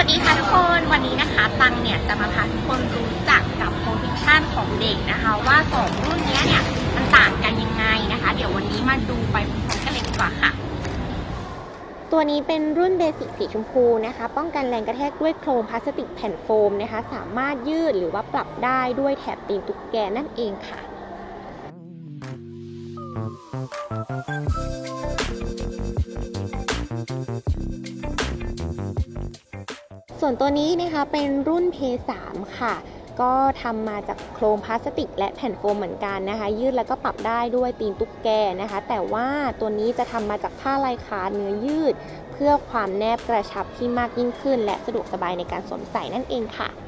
วัสดีค่ะทุกคนวันนี้นะคะตังเนี่ยจะมาพาทุกคนรู้จักกับโปรเทคชันของเด็กนะคะ ว่าสองรุ่นนี้เนี่ยมันต่างกันยังไงนะคะ เดี๋ยววันนี้มาดูไปพร้อมกันเลยดีกว่าค่ะ ตัวนี้เป็นรุ่นเบสิกสีชมพูนะคะ ป้องกันแรงกระแทกด้วยโครงพลาสติกแผ่นโฟมนะคะ สามารถยืดหรือว่าปรับได้ด้วยแถบตีนตุ๊กแกนั่นเองค่ะ ส่วนตัวนี้นะคะเป็นรุ่น P3 ค่ะ ก็ทำมาจากโครงพลาสติก และแผ่นโฟมเหมือนกันนะคะ ยืดแล้วก็ปรับได้ด้วยตีนตุ๊กแกนะคะ แต่ว่าตัวนี้จะทำมาจากผ้าลายคาเนื้อยืด เพื่อความแนบกระชับที่มากยิ่งขึ้น และสะดวกสบายในการสวมใส่นั่นเองค่ะค่ะ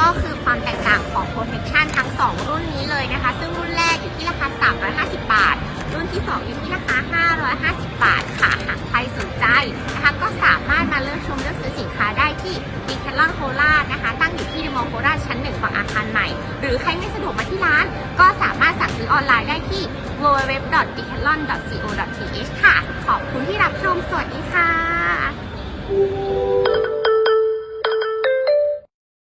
ก็คือความแตกต่างของ protection ทั้ง 2 รุ่นนี้เลยนะคะ ซึ่งรุ่นแรกอยู่ที่ราคา 350 บาท รุ่นที่ 2 อยู่ที่ราคา 550 บาทค่ะหากใครสนใจนะคะก็สามารถมาเลือกชมเลือกซื้อสินค้าได้ที่ Decathlon โคราชนะคะ ตั้งอยู่ที่เดมอลโคราชชั้น1ฝั่งอาคารใหม่ หรือใครไม่สะดวกมาที่ร้าน ก็สามารถสั่งซื้อออนไลน์ได้ที่ www.decathlon.co.th ค่ะ ขอบคุณที่รับชมค่ะ